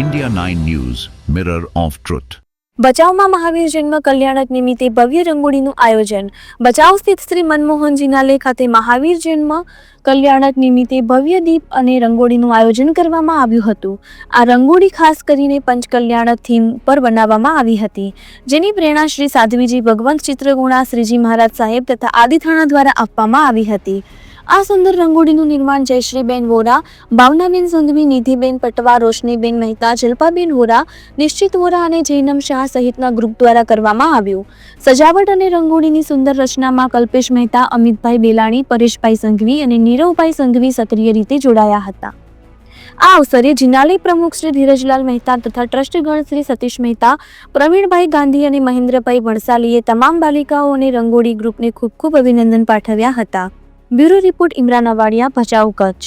India 9 News, Mirror of Truth. ભચાઉમાં Mahavir જન્મ કલ્યાણક નિમિત્તે ભવ્ય રંગોળીનું આયોજન. બચાવ સ્થિત શ્રી મનમોહનજીના જિનાલય ખાતે મહાવીર જન્મ કલ્યાણક નિમિત્તે ભવ્ય દીપ અને રંગોળીનું આયોજન કરવામાં આવ્યું હતું. આ રંગોળી ખાસ કરીને પંચકલ્યાણક થીમ પર બનાવવામાં આવી હતી. જેની પ્રેરણા શ્રી સાધ્વીજી ભગવંત ચિત્રગુણા શ્રીજી મહારાજ સાહેબ તથા આદિથાણા દ્વારા આપવામાં આવી હતી. આ સુંદર રંગોળીનું નિર્માણ જયશ્રીબેન વોરા, ભાવનાબેન સંઘવી, નિધિબેન પટવા, રોશનીબેન મહેતા, જલ્પાબેન વોરા, નિશ્ચિત વોરા અને જૈનમ શાહ સહિતના ગ્રુપ દ્વારા કરવામાં આવ્યું. સજાવટ અને રંગોળીની સુંદર રચનામાં કલ્પેશ મહેતા, અમિતભાઈ બેલાણી, પરેશભાઈ સંઘવી અને નીરવભાઈ સંઘવી સક્રિય રીતે જોડાયા હતા. આ અવસરે જિનાલય પ્રમુખ શ્રી ધીરજલાલ મહેતા તથા ટ્રસ્ટગણ શ્રી સતીશ મહેતા, પ્રવીણભાઈ ગાંધી અને મહેન્દ્રભાઈ વણસાલીએ તમામ બાલિકાઓ અને રંગોળી ગ્રુપને ખૂબ ખૂબ અભિનંદન પાઠવ્યા હતા. Bureau report Imran Awadiya Bhachau Kutch.